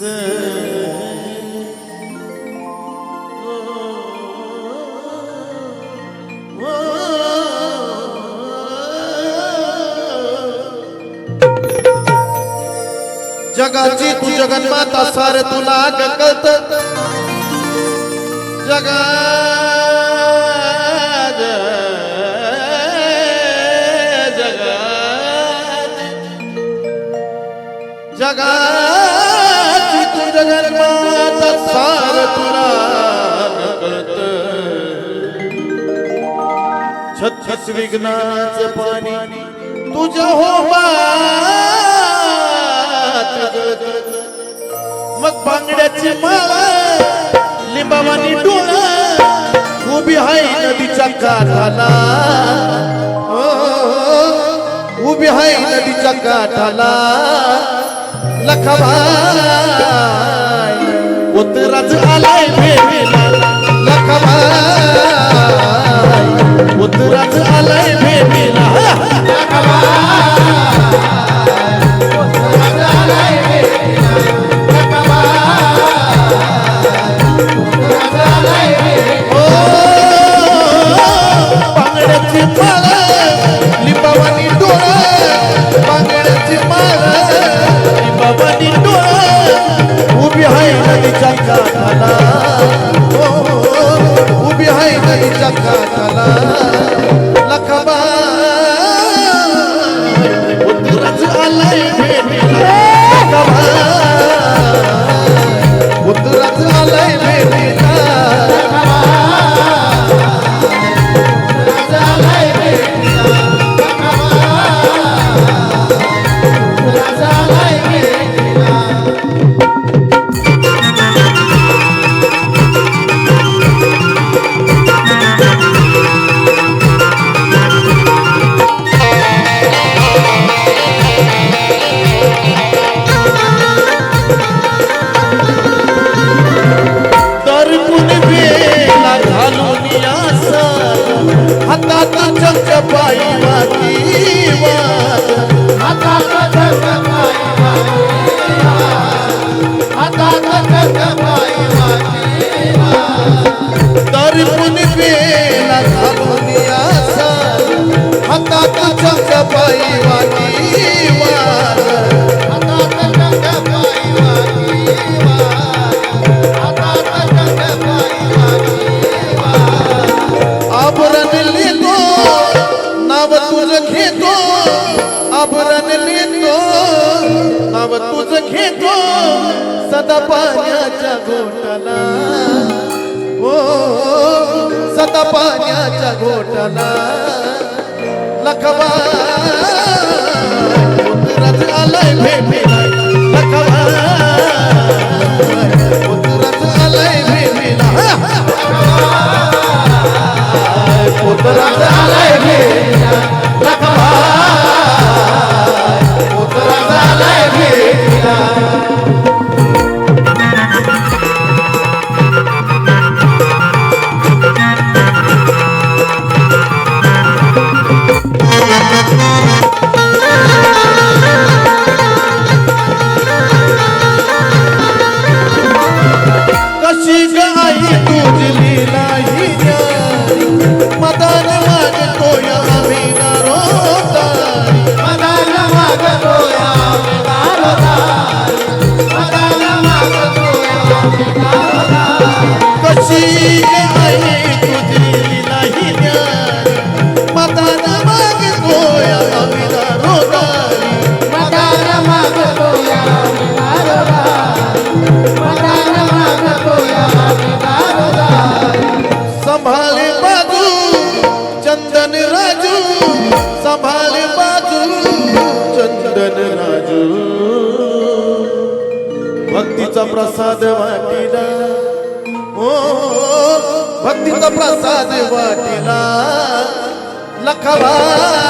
जगाची तू जगन्माता सार तुला गकत जगा जगा जगा जगन्माता सार तुला कळत छत्तीस विघ्नाचं पाणी तुझ्या हो मग बांगड्याची माळा लिंबावानी डोळा उभी आहे नदीच्या काठाला. हो, हो, हो, उभी आहे नदीच्या काठाला. लखबाय उतराच आलाय भेटीला लखबाय उभी आहे नदीच्या काठाला. हो, उभी आहे नदीच्या काठाला. लखबा आलाय लखबा वाट तर कुणी वाटी नाव घेतो सदा पाण्याच्या घोटाला. ओ सदा पाण्याच्या घोटाला. लखवा. उतरत आलाय भेटीला लखबा उतरत आलाय भक्तीचा प्रसाद वाटिला. ओ भक्तीचा प्रसाद वाटिला. लखवा